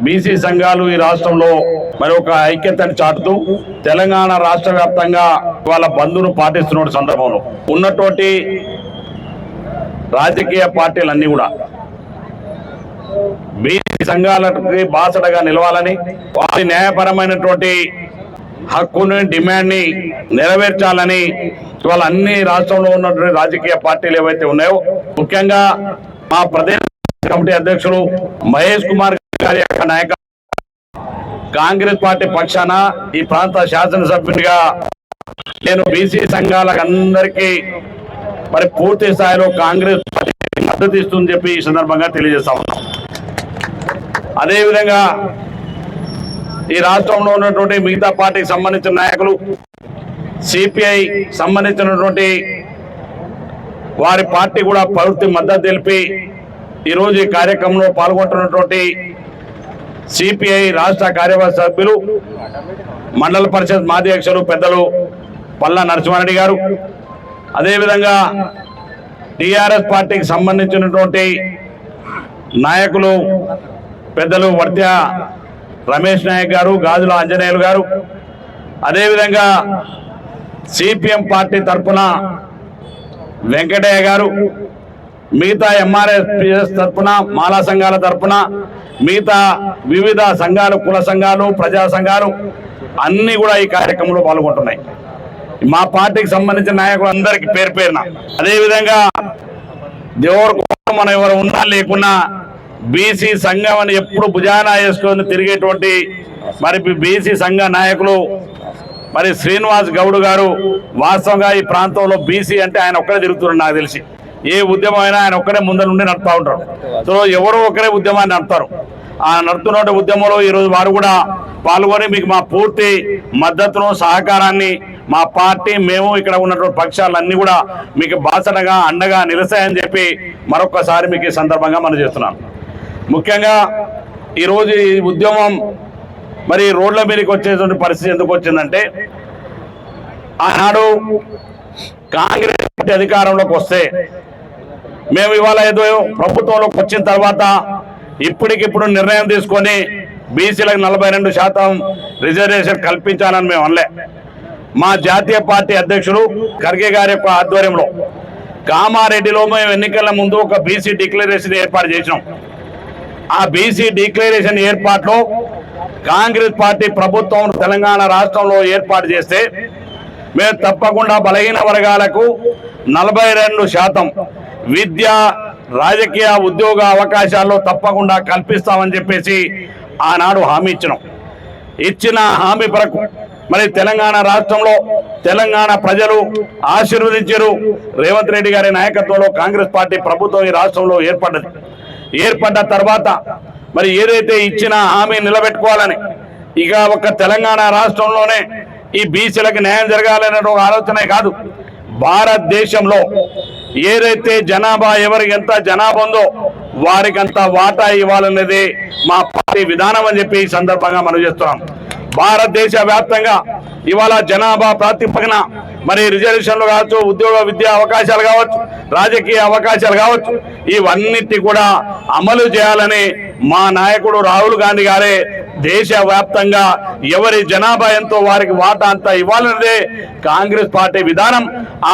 BC సంఘాలు ఈ రాష్ట్రంలో మరి ఒక ఐక్యతను చాటుతూ తెలంగాణ రాష్ట్ర వ్యాప్తంగా వాళ్ళ బంధును పాటిస్తున్న సందర్భంలో ఉన్నటువంటి రాజకీయ పార్టీలన్నీ కూడా బీసీ సంఘాలకి బాసడగా నిలవాలని వారి న్యాయపరమైనటువంటి హక్కుని డిమాండ్ని నెరవేర్చాలని ఇవాళ అన్ని రాష్ట్రంలో ఉన్నటువంటి రాజకీయ పార్టీలు ఏవైతే ఉన్నాయో ముఖ్యంగా మా ప్రదేశ్ కమిటీ అధ్యక్షులు మహేష్ కుమార్ గారి యొక్క నాయక కాంగ్రెస్ పార్టీ పక్షాన ఈ ప్రాంత శాసనసభ్యునిగా నేను బీసీ సంఘాలకు అందరికీ మరి పూర్తి స్థాయిలో కాంగ్రెస్ పార్టీ మద్దతు ఇస్తుందని చెప్పి ఈ సందర్భంగా తెలియజేస్తా ఉన్నాం. అదేవిధంగా ఈ రాష్ట్రంలో ఉన్నటువంటి మిగతా పార్టీకి సంబంధించిన నాయకులు సిపిఐ సంబంధించినటువంటి వారి పార్టీ కూడా పూర్తి మద్దతు తెలిపి ఈరోజు ఈ కార్యక్రమంలో పాల్గొంటున్నటువంటి సిపిఐ రాష్ట్ర కార్యవర్గ సభ్యులు మండల పరిషత్ మాజీ అధ్యక్షులు పెద్దలు పల్లా నరసింహారెడ్డి గారు. అదేవిధంగా టిఆర్ఎస్ పార్టీకి సంబంధించినటువంటి నాయకులు పెద్దలు వర్త్య రమేష్ నాయక్ గారు గాజుల ఆంజనేయులు గారు. అదేవిధంగా సిపిఎం పార్టీ తరఫున వెంకటయ్య గారు. మిగతా ఎంఆర్ఎస్ తరఫున మాలా సంఘాల తరఫున మిగతా వివిధ సంఘాలు కుల సంఘాలు ప్రజా సంఘాలు అన్నీ కూడా ఈ కార్యక్రమంలో పాల్గొంటున్నాయి. మా పార్టీకి సంబంధించిన నాయకులు అందరికీ పేరు పేరున. అదేవిధంగా దేవరకు మనం ఎవరు ఉన్నా లేకున్నా బీసీ సంఘం అని ఎప్పుడు భుజాన వేసుకొని తిరిగేటువంటి మరి బీసీ సంఘ నాయకులు మరి శ్రీనివాస్ గౌడ్ గారు వాస్తవంగా ఈ ప్రాంతంలో బీసీ అంటే ఆయన ఒక్కడే తిరుగుతున్నారు నాకు తెలిసి. ఏ ఉద్యమం అయినా ఆయన ఒక్కడే ముందర నడుపుతూ నడుపుతా ఉంటారు సో ఎవరో ఒకరే ఉద్యమాన్ని నడుపుతారు. ఆ నడుపుతున్న ఉద్యమంలో ఈరోజు వారు కూడా పాల్గొని మీకు మా పూర్తి మద్దతును సహకారాన్ని మా పార్టీ మేము ఇక్కడ ఉన్నటువంటి పక్షాలన్నీ కూడా మీకు బాసటగా అండగా నిలిసాయని చెప్పి మరొకసారి మీకు ఈ సందర్భంగా మనం చేస్తున్నాం ముఖ్యంగా ఈరోజు ఈ ఉద్యమం మరి రోడ్ల మీదకి వచ్చేటువంటి పరిస్థితి ఎందుకు వచ్చిందంటే ఆనాడు కాంగ్రెస్ అధికారంలోకి వస్తే మేము ఇవాళ ఏదో ప్రభుత్వంలోకి వచ్చిన తర్వాత ఇప్పటికిప్పుడు నిర్ణయం తీసుకొని బీసీలకు నలభై రెండు శాతం రిజర్వేషన్ కల్పించాలని మేము అనలే. మా జాతీయ పార్టీ అధ్యక్షుడు ఖర్గే గారి యొక్క ఆధ్వర్యంలో కామారెడ్డిలో మేము ఎన్నికల ముందు ఒక బీసీ డిక్లరేషన్ ఏర్పాటు చేసినాం. ఆ బీసీ డిక్లరేషన్ ఏర్పాటులో కాంగ్రెస్ పార్టీ ప్రభుత్వం తెలంగాణ రాష్ట్రంలో ఏర్పాటు చేస్తే మేము తప్పకుండా బలహీన వర్గాలకు నలభై రెండు శాతం విద్య రాజకీయ ఉద్యోగ అవకాశాల్లో తప్పకుండా కల్పిస్తామని చెప్పేసి ఆనాడు హామీ ఇచ్చినాం. ఇచ్చిన హామీ కొరకు మరి తెలంగాణ రాష్ట్రంలో తెలంగాణ ప్రజలు ఆశీర్వదించారు. రేవంత్ రెడ్డి గారి నాయకత్వంలో కాంగ్రెస్ పార్టీ ప్రభుత్వం ఈ రాష్ట్రంలో ఏర్పడ్డది. ఏర్పడ్డ తర్వాత మరి ఏదైతే ఇచ్చిన హామీ నిలబెట్టుకోవాలని ఇక ఒక తెలంగాణ రాష్ట్రంలోనే ఈ బీసీలకు న్యాయం జరగాలనే ఒక ఆలోచనే కాదు. భారతదేశంలో ఏదైతే జనాభా ఎవరికి ఎంత జనాభా ఉందో వారికంత వాటా ఇవ్వాలనేది మా పార్టీ విధానం అని చెప్పి ఈ సందర్భంగా మనం చేస్తున్నాం. భారతదేశ వ్యాప్తంగా ఇవాళ జనాభా ప్రాతిపదికన మరి రిజర్వేషన్లు కావచ్చు ఉద్యోగ విద్యా అవకాశాలు కావచ్చు రాజకీయ అవకాశాలు కావచ్చు ఇవన్నిటి కూడా అమలు చేయాలని మా నాయకుడు రాహుల్ గాంధీ గారే దేశవ్యాప్తంగా ఎవరి జనాభా ఎంతో వారికి వాటా అంతా ఇవ్వాలన్నదే కాంగ్రెస్ పార్టీ విధానం.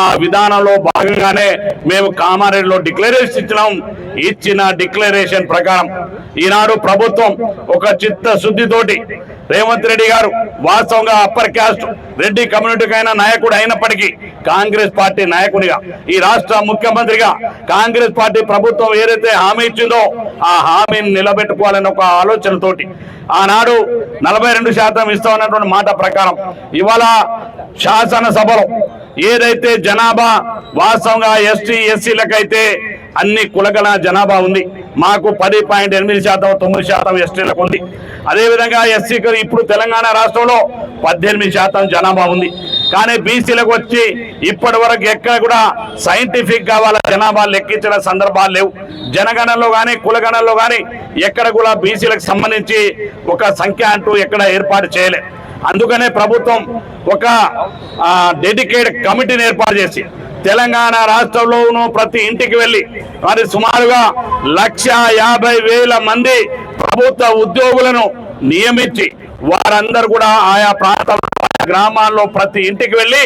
ఆ విధానంలో భాగంగానే మేము కామారెడ్డిలో డిక్లరేషన్ ఇచ్చినాం. ఇచ్చిన డిక్లరేషన్ ప్రకారం ఈనాడు ప్రభుత్వం ఒక చిత్త శుద్ధితోటి రేవంత్ రెడ్డి గారు వాస్తవంగా అప్పర్ క్యాస్ట్ రెడ్డి కమ్యూనిటీకి అయిన నాయకుడు అయినప్పటికీ కాంగ్రెస్ పార్టీ నాయకునిగా ఈ రాష్ట్ర ముఖ్యమంత్రిగా కాంగ్రెస్ పార్టీ ప్రభుత్వం ఏదైతే హామీ ఇచ్చిందో ఆ హామీని నిలబెట్టుకోవాలనే ఒక ఆలోచనతోటి ఆనాడు నలభై రెండు శాతం ఇస్తామన్నటువంటి మాట ప్రకారం ఇవాళ శాసనసభలో ఏదైతే జనాభా వాస్తవంగా ఎస్టీ ఎస్సీలకైతే అన్ని కులగల జనాభా ఉంది. మాకు పది పాయింట్ ఎనిమిది శాతం తొమ్మిది శాతం ఎస్టీలకు ఉంది. అదేవిధంగా ఎస్సీకి ఇప్పుడు తెలంగాణ రాష్ట్రంలో పద్దెనిమిది శాతం జనాభా ఉంది. కానీ బీసీలకు వచ్చి ఇప్పటి వరకు ఎక్కడ కూడా సైంటిఫిక్గా వాళ్ళ జనాభా లెక్కించిన సందర్భాలు లేవు. జనగణనలో కానీ కులగణనలో కానీ ఎక్కడ కూడా బీసీలకు సంబంధించి ఒక సంఖ్య అంటూ ఎక్కడ ఏర్పాటు చేయలే. అందుకనే ప్రభుత్వం ఒక డెడికేటెడ్ కమిటీని ఏర్పాటు చేసి తెలంగాణ రాష్ట్రంలోనూ ప్రతి ఇంటికి వెళ్ళి మరి సుమారుగా లక్ష యాభై వేల మంది ప్రభుత్వ ఉద్యోగులను నియమించి వారందరూ కూడా ఆయా ప్రాంతాల్లో గ్రామాల్లో ప్రతి ఇంటికి వెళ్ళి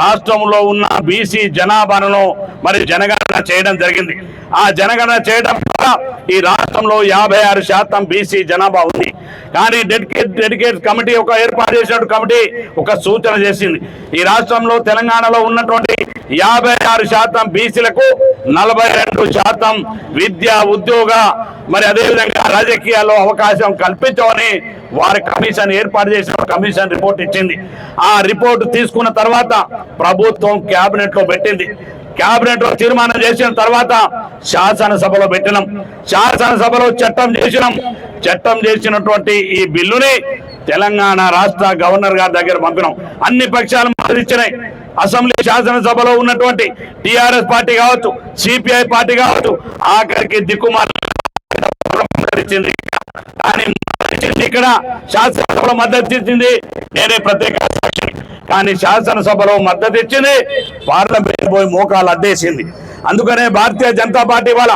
రాష్ట్రంలో ఉన్న బీసీ జనాభాను మరి జనగణన చేయడం జరిగింది. ఆ జనగణన చేయడం ద్వారా ఈ రాష్ట్రంలో యాభై ఆరు శాతం బీసీ జనాభా ఉంది. కానీ డెడికేట్ డెడికేట్ కమిటీ ఒక ఏర్పాటు చేసినట్టు కమిటీ ఒక సూచన చేసింది. ఈ రాష్ట్రంలో తెలంగాణలో ఉన్నటువంటి యాభై ఆరు శాతం బీసీలకు నలభై రెండు శాతం విద్య ఉద్యోగ మరి అదేవిధంగా రాజకీయాల్లో అవకాశం కల్పించమని వారి కమిషన్ ఏర్పాటు చేసిన కమిషన్ రిపోర్ట్ ఇచ్చింది. ఆ రిపోర్ట్ తీసుకున్న తర్వాత ప్రభుత్వం క్యాబినెట్లో పెట్టింది. కేబినెట్లో తీర్మానం చేసిన తర్వాత శాసనసభలో పెట్టినాం. శాసనసభలో చట్టం చేసినాం. చట్టం చేసినటువంటి ఈ బిల్లుని తెలంగాణ రాష్ట్ర గవర్నర్ గారి దగ్గర పంపినాం. అన్ని పక్షాలు మద్దతిచ్చినాయి అసెంబ్లీ శాసనసభలో ఉన్నటువంటి టిఆర్ఎస్ పార్టీ కావచ్చు సిపిఐ పార్టీ కావచ్చు ఆఖరికి దిక్కుమార్చింది కానీ ఇక్కడ శాసనసభలో మద్దతు ఇచ్చింది నేనే ప్రత్యేక సాక్షి. కానీ శాసనసభలో మద్దతు ఇచ్చింది పార్లమెంట్ పోయి మోకాలు అద్దేసింది. అందుకనే భారతీయ జనతా పార్టీ వాళ్ళ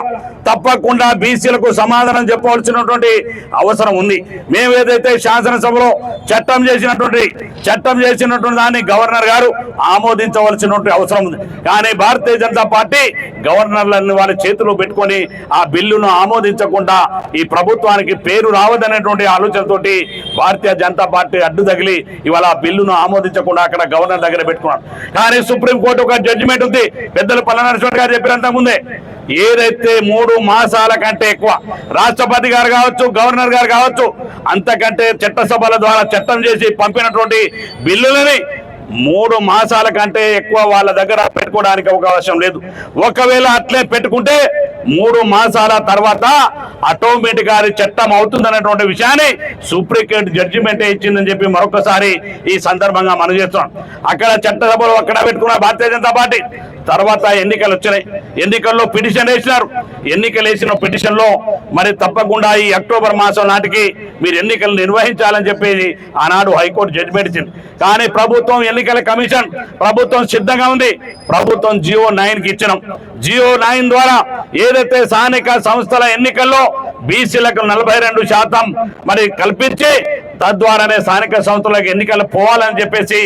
తప్పకుండా బీసీలకు సమాధానం చెప్పవలసినటువంటి అవసరం ఉంది. మేము ఏదైతే శాసనసభలో చట్టం చేసినటువంటి చట్టం చేసినటువంటి దాన్ని గవర్నర్ గారు ఆమోదించవలసినటువంటి అవసరం ఉంది. కానీ భారతీయ జనతా పార్టీ గవర్నర్లను వాళ్ళ చేతిలో పెట్టుకొని ఆ బిల్లును ఆమోదించకుండా ఈ ప్రభుత్వానికి పేరు రావదనేటువంటి ఆలోచనతోటి భారతీయ జనతా పార్టీ అడ్డు తగిలి ఇవాళ ఆ బిల్లును ఆమోదించకుండా అక్కడ గవర్నర్ దగ్గర పెట్టుకున్నారు. కానీ సుప్రీంకోర్టు ఒక జడ్జిమెంట్ ఉంది. పెద్దలు పల్లనరసింహ గారు చెప్పినంత ముందే ఏదైతే మూడు మాసాల కంటే ఎక్కువ. రాష్ట్రపతి గారు కావచ్చు గవర్నర్ గారు కావచ్చు అంతకంటే చట్టసభల ద్వారా చట్టం చేసి పంపినటువంటి బిల్లులని మూడు మాసాల కంటే ఎక్కువ వాళ్ళ దగ్గర పెట్టుకోవడానికి అవకాశం లేదు. ఒకవేళ అట్లే పెట్టుకుంటే మూడు మాసాల తర్వాత ఆటోమేటిక్ గారి చట్టం అవుతుందనేటువంటి విషయాన్ని సుప్రీంకోర్టు జడ్జిమెంటే ఇచ్చిందని చెప్పి మరొకసారి ఈ సందర్భంగా మనం చేస్తున్నాం. అక్కడ చట్టసభలో అక్కడ పెట్టుకున్న భారతీయ జనతా పార్టీ తర్వాత ఎన్నికలు వచ్చినాయి. ఎన్నికల్లో పిటిషన్ వేసినారు. ఎన్నికలు వేసిన పిటిషన్లో మరి తప్పకుండా ఈ అక్టోబర్ మాసం నాటికి మీరు ఎన్నికలు నిర్వహించాలని చెప్పి ఆనాడు హైకోర్టు జడ్జిమెంట్ ఇచ్చింది. కానీ ప్రభుత్వం ఎన్నికల కమిషన్ ప్రభుత్వం సిద్ధంగా ఉంది. ప్రభుత్వం జియో నైన్కి ఇచ్చినాం. జియో నైన్ ద్వారా ఏదైతే స్థానిక సంస్థల ఎన్నికల్లో బీసీలకు నలభై రెండు శాతం మరి కల్పించి తద్వారానే స్థానిక సంస్థలకు ఎన్నికలు పోవాలని చెప్పేసి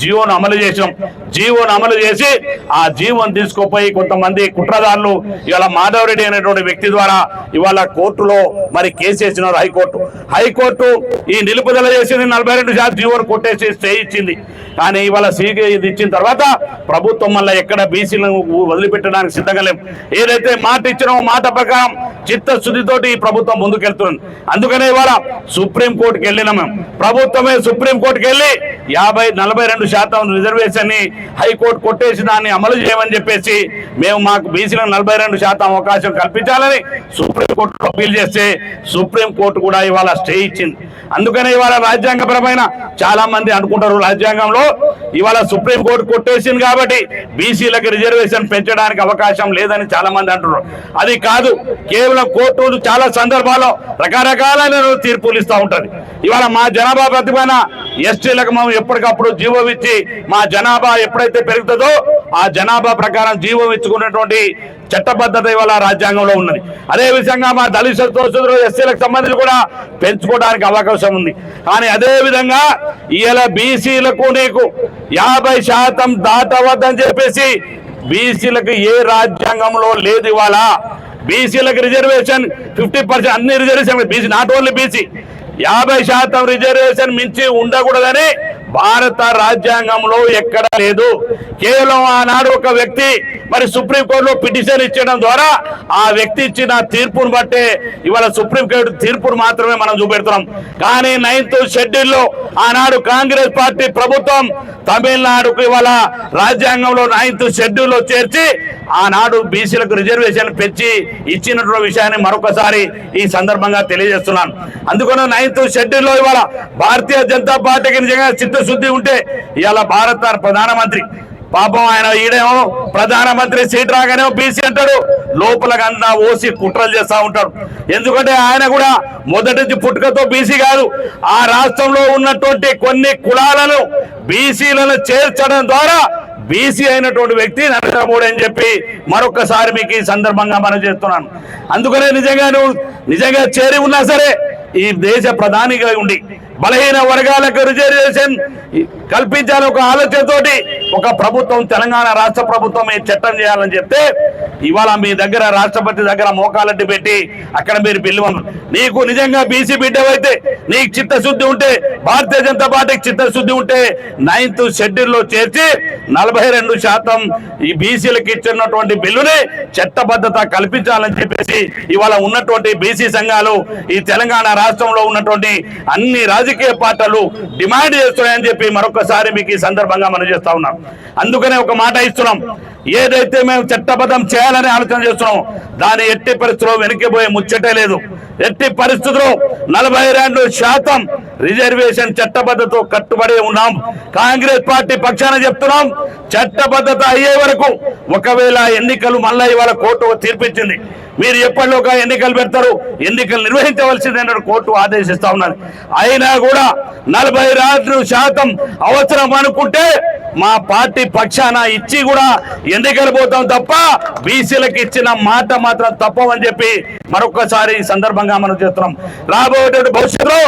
జియోను అమలు చేసాం జీవోను అమలు చేసి ఆ జీవోను తీసుకుపోయి కొంతమంది కుట్రదారులు ఇవాళ మాధవరెడ్డి అనేటువంటి వ్యక్తి ద్వారా ఇవాళ కోర్టులో మరి కేసు వేసినారు హైకోర్టు. హైకోర్టు ఈ నిలుపుదల చేసింది నలభై రెండు శాతం జీవోను కొట్టేసి స్టే ఇచ్చింది. కానీ ఇవాళ సీకే ఇది ఇచ్చిన తర్వాత ప్రభుత్వం మళ్ళీ ఎక్కడ బీసీలను వదిలిపెట్టడానికి సిద్ధంగా లేం. ఏదైతే మాట ఇచ్చినామో మాట ప్రకారం చిత్తశుద్ధితోటి ప్రభుత్వం ముందుకెళ్తున్నాను అందుకనే ఇవాళ సుప్రీం కోర్టుకి వెళ్ళినాం మేము. ప్రభుత్వమే సుప్రీం కోర్టుకి వెళ్ళి యాభై నలభై రెండు శాతం రిజర్వేషన్ని హైకోర్టు కొట్టేసి దాన్ని అమలు చేయమని చెప్పేసి మేము మాకు బీసీలకు నలభై రెండు శాతం అవకాశం కల్పించాలని సుప్రీం కోర్టులో అప్పీల్ చేస్తే సుప్రీం కోర్టు కూడా ఇవాళ స్టే ఇచ్చింది. అందుకనే ఇవాళ రాజ్యాంగపరమైన చాలా మంది అనుకుంటారు రాజ్యాంగంలో ఇవాళ సుప్రీం కోర్టు కొట్టేసింది కాబట్టి బీసీలకు రిజర్వేషన్ పెంచడానికి అవకాశం లేదని చాలా మంది అంటున్నారు. అది కాదు కేవలం కోర్టు చాలా సందర్భాల్లో రకరకాలైన తీర్పులు ఇస్తూ ఉంటుంది. ఇవాళ మా జనాభా ప్రతిపైన ఎస్టీలకు మనం ఎప్పటికప్పుడు జీవం ఇచ్చి మా జనాభా ఎప్పుడైతే పెరుగుతుందో ఆ జనాభా ప్రకారం జీవం ఇచ్చుకున్నటువంటి చట్టబద్ధత ఇవాళ రాజ్యాంగంలో ఉన్నది. అదే విధంగా మా దళిత సోదరులు ఎస్సీలకు సంబంధించి కూడా పెంచుకోవడానికి అవకాశం ఉంది. కానీ అదే విధంగా ఇలా బీసీలకు నీకు యాభై శాతం దాటవద్దని చెప్పేసి బీసీలకు ఏ రాజ్యాంగంలో లేదు ఇవాళ. బీసీలకు రిజర్వేషన్ ఫిఫ్టీ పర్సెంట్ అన్ని reservation BC not only BC యాభై శాతం రిజర్వేషన్ మించి ఉండకూడదని భారత రాజ్యాంగంలో ఎక్కడ లేదు. కేవలం ఆనాడు ఒక వ్యక్తి మరి సుప్రీంకోర్టులో పిటిషన్ ఇచ్చడం ద్వారా ఆ వ్యక్తి ఇచ్చిన తీర్పును బట్టే ఇవాళ సుప్రీంకోర్టు తీర్పును మాత్రమే మనం చూపెడుతున్నాం. కానీ నైన్త్ షెడ్యూల్లో ఆనాడు కాంగ్రెస్ పార్టీ ప్రభుత్వం తమిళనాడుకు ఇవాళ రాజ్యాంగంలో నైన్త్ షెడ్యూల్లో చేర్చి ఆనాడు బీసీలకు రిజర్వేషన్ పెంచి ఇచ్చినటువంటి విషయాన్ని మరొకసారి ఈ సందర్భంగా తెలియజేస్తున్నాను. అందుకని నైన్త్ షెడ్యూల్లో ఇవాళ భారతీయ జనతా పార్టీకి నిజంగా చిత్తశుద్ధి ఉంటే ఇవాళ భారత ప్రధానమంత్రి పాపం ఆయన ఈడేమో ప్రధానమంత్రి సీట్ రాగానే బీసీ అంటాడు. లోపలకంతా ఓసి కుట్రలు చేస్తా ఉంటాడు. ఎందుకంటే ఆయన కూడా మొదటిది పుట్టుకతో బీసీ కాదు. ఆ రాష్ట్రంలో ఉన్నటువంటి కొన్ని కులాలను బీసీలను చేర్చడం ద్వారా బీసీ అయినటువంటి వ్యక్తి నరేంద్ర మోడీ అని చెప్పి మరొకసారి మీకు ఈ సందర్భంగా మనం చేస్తున్నాను. అందుకనే నిజంగా నువ్వు నిజంగా చేరి ఉన్నా సరే ఈ దేశ ప్రధానిగా ఉండి బలహీన వర్గాలకు రిజర్వేషన్ కల్పించాలని ఒక ఆలోచనతోటి ఒక ప్రభుత్వం తెలంగాణ రాష్ట్ర ప్రభుత్వం చట్టం చేయాలని చెప్తే ఇవాళ మీ దగ్గర రాష్ట్రపతి దగ్గర మోకాలడ్డి పెట్టి అక్కడ మీరు బిల్లు నీకు నిజంగా బీసీ బిడ్డవైతే నీకు చిత్తశుద్ధి ఉంటే భారతీయ జనతా పార్టీకి చిత్తశుద్ధి ఉంటే నైన్త్ షెడ్యూల్లో చేర్చి నలభై రెండు శాతం ఈ బీసీలకు ఇచ్చినటువంటి బిల్లుని చట్టబద్ధత కల్పించాలని చెప్పేసి ఇవాళ ఉన్నటువంటి బీసీ సంఘాలు ఈ తెలంగాణ రాష్ట్రంలో ఉన్నటువంటి అన్ని రాజకీయ పార్టీలు డిమాండ్ చేస్తున్నాయని చెప్పి మరొకసారి మీకు ఈ సందర్భంగా మనం చేస్తా ఉన్నాం. అందుకనే ఒక మాట ఇస్తున్నాం. ఏదైతే మేము చట్టబద్ధం చేయాలని ఆలోచన చేస్తున్నాం దాని ఎట్టి పరిస్థితుల్లో వెనక్కిపోయే ముచ్చటే లేదు. ఎట్టి పరిస్థితుల్లో నలభై రెండు శాతం రిజర్వేషన్ చట్టబద్ధతో కట్టుబడి ఉన్నాం. కాంగ్రెస్ పార్టీ పక్షాన చెప్తున్నాం చట్టబద్ధత అయ్యే వరకు ఒకవేళ ఎన్నికలు మళ్ళా ఇవాళ కోర్టు తీర్పిచ్చింది. మీరు ఎప్పటిలోక ఎన్నికలు పెడతారు? ఎన్నికలు నిర్వహించవలసిందని కోర్టు ఆదేశిస్తా ఉన్నారు అయినా కూడా నలభై రెండు శాతం అవసరం అనుకుంటే మా పార్టీ పక్షాన ఇచ్చి కూడా ఎన్నికలు పోతాం తప్ప బీసీలకు ఇచ్చిన మాట మాత్రం తప్పవని చెప్పి మరొకసారి ఈ సందర్భంగా మనం చేస్తున్నాం రాబోయేటువంటి భవిష్యత్తులో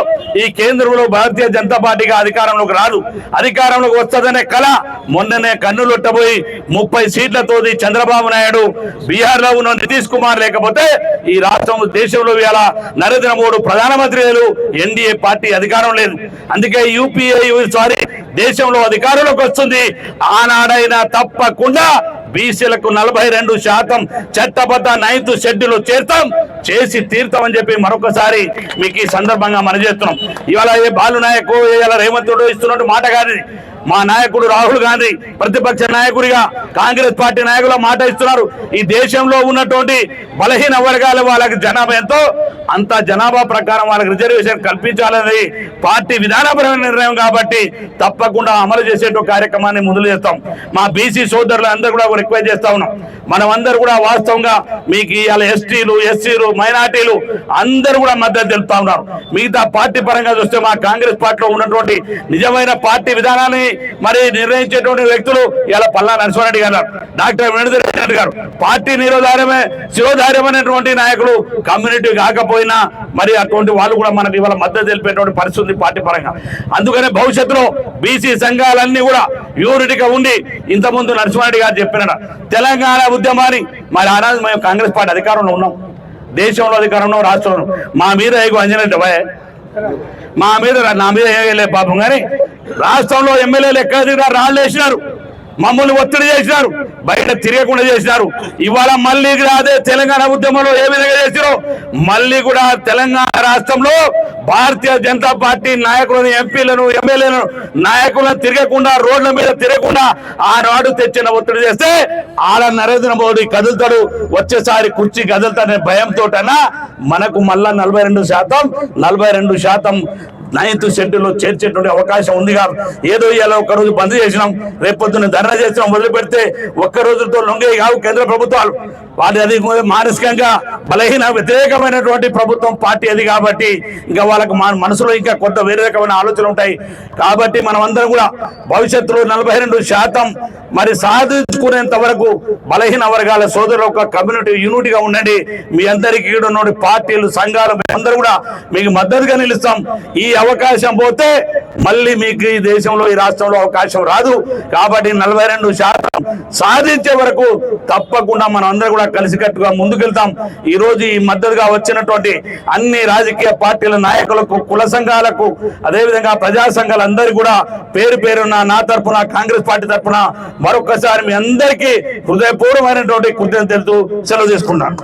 ఈ కేంద్రంలో భారతీయ జనతా పార్టీగా అధికారంలోకి రాదు. అధికారంలోకి వస్తుందనే కళ మొన్ననే కన్నులొట్టబోయి ముప్పై సీట్లతో చంద్రబాబు నాయుడు బీహార్లో ఉన్న నితీష్ కుమార్ లేకపోతే ఈ రాష్ట్రం దేశంలో ఇవాళ నరేంద్ర మోడీ ప్రధానమంత్రి లేరు ఎన్డీఏ పార్టీ అధికారం లేదు. అందుకే యూపీఏ సారీ దేశంలో అధికారంలోకి వస్తుంది. ఆనాడైనా తప్పకుండా బీసీలకు నలభై రెండు శాతం చట్టబద్ధ నైన్త్ షెడ్యూల్ చేస్తాం చేసి తీర్థం అని చెప్పి మరొకసారి మీకు ఈ సందర్భంగా మనం చేస్తున్నాం. ఇవాళ ఏ బాలు నాయకు ఇవాళ రేవంత్ రెడ్డి ఇస్తున్నట్టు మాట కాదు మా నాయకుడు రాహుల్ గాంధీ ప్రతిపక్ష నాయకుడిగా కాంగ్రెస్ పార్టీ నాయకులు మాట ఇస్తున్నారు. ఈ దేశంలో ఉన్నటువంటి బలహీన వర్గాల వాళ్ళకి జనాభా ఎంతో అంత జనాభా ప్రకారం వాళ్ళకి రిజర్వేషన్ కల్పించాలనేది పార్టీ విధానపరమైన నిర్ణయం కాబట్టి తప్పకుండా అమలు చేసేటువంటి కార్యక్రమాన్ని మొదలు చేస్తాం. మా బీసీ సోదరులు అందరూ కూడా రిక్వెస్ట్ చేస్తా ఉన్నాం. మనం అందరూ కూడా వాస్తవంగా మీకు ఇవాళ ఎస్టీలు ఎస్సీలు మైనార్టీలు అందరూ కూడా మద్దతు తెలుపుతా ఉన్నారు. మిగతా పార్టీ పరంగా చూస్తే మా కాంగ్రెస్ పార్టీలో ఉన్నటువంటి నిజమైన పార్టీ విధానాన్ని మరి నిర్ణయించేటువంటి వ్యక్తులు ఇలా పల్లా నరసింహారెడ్డి గారు డాక్టర్ వెనుదరెడ్డి రెడ్డి గారు. పార్టీ నిరోధారమే శిరోధార్యమైనటువంటి నాయకులు కమ్యూనిటీ కాకపోయినా మరి అటువంటి వాళ్ళు కూడా మనకి ఇవాళ మద్దతు తెలిపేటువంటి పరిస్థితి పార్టీ పరంగా. అందుకనే భవిష్యత్తులో బీసీ సంఘాలన్నీ కూడా యూనిటీగా ఉండి ఇంతకుముందు నరసింహారెడ్డి గారు చెప్పినట తెలంగాణ ఉద్యమాన్ని మరి ఆనాడు మేము కాంగ్రెస్ పార్టీ అధికారంలో ఉన్నాం. దేశంలో అధికారంలో రాష్ట్రంలో మా మీద ఎగు అంజనెడ్డి మా మీద నా మీద ఏగలే పాపం కానీ రాష్ట్రంలో ఎమ్మెల్యేలు ఎక్కడ దిగినా రాళ్ళు వేసినారు. మమ్మల్ని ఒత్తిడి చేసినారు. బయట తిరగకుండా చేసినారు. ఇవాళ మళ్ళీ కూడా అదే తెలంగాణ ఉద్యమంలో ఏ విధంగా చేసిరో మళ్ళీ కూడా తెలంగాణ రాష్ట్రంలో భారతీయ జనతా పార్టీ నాయకులను ఎంపీలను ఎమ్మెల్యేలను నాయకులను తిరగకుండా రోడ్ల మీద తిరగకుండా ఆనాడు తెచ్చిన ఒత్తిడి చేస్తే ఆడ నరేంద్ర మోడీ కదులుతాడు. వచ్చేసారి కుర్చీ కదులుతాడనే భయంతో మనకు మళ్ళా నలభై రెండు శాతం నలభై రెండు శాతం నైన్త్ షెడ్యూల్లో చేర్చేటువంటి అవకాశం ఉంది కాదు. ఏదో ఇలా ఒక రోజు బంద్ చేసినాం రేపొద్దున ధర్నా చేసినాం వదిలిపెడితే ఒక్క రోజుతో లొంగే కావు కేంద్ర ప్రభుత్వాలు. వాటి అది మానసికంగా బలహీన వ్యతిరేకమైనటువంటి ప్రభుత్వం పార్టీ అది కాబట్టి ఇంకా వాళ్ళకి మన మనసులో ఇంకా కొంత వేరే రకమైన ఆలోచనలు ఉంటాయి. కాబట్టి మనం అందరం కూడా భవిష్యత్తులో నలభై రెండు శాతం మరి సాధించుకునేంత వరకు బలహీన వర్గాల సోదరుల ఒక కమ్యూనిటీ యూనిటీగా ఉండండి. మీ అందరికీ కూడా ఉన్న పార్టీలు సంఘాలు అందరూ కూడా మీకు మద్దతుగా నిలుస్తాం. ఈ అవకాశం పోతే మళ్ళీ మీకు ఈ దేశంలో ఈ రాష్ట్రంలో అవకాశం రాదు. కాబట్టి నలభై రెండు శాతం సాధించే వరకు తప్పకుండా మనం అందరూ కూడా కలిసికట్టుగా ముందుకెళ్తాం. ఈ రోజు ఈ మద్దతుగా వచ్చినటువంటి అన్ని రాజకీయ పార్టీల నాయకులకు కుల సంఘాలకు అదేవిధంగా ప్రజా సంఘాలందరికీ కూడా పేరు పేరున నా తరపున కాంగ్రెస్ పార్టీ తరపున మరొకసారి మీ అందరికీ హృదయపూర్వమైనటువంటి కృతజ్ఞతలు సెలవు తీసుకుంటాను.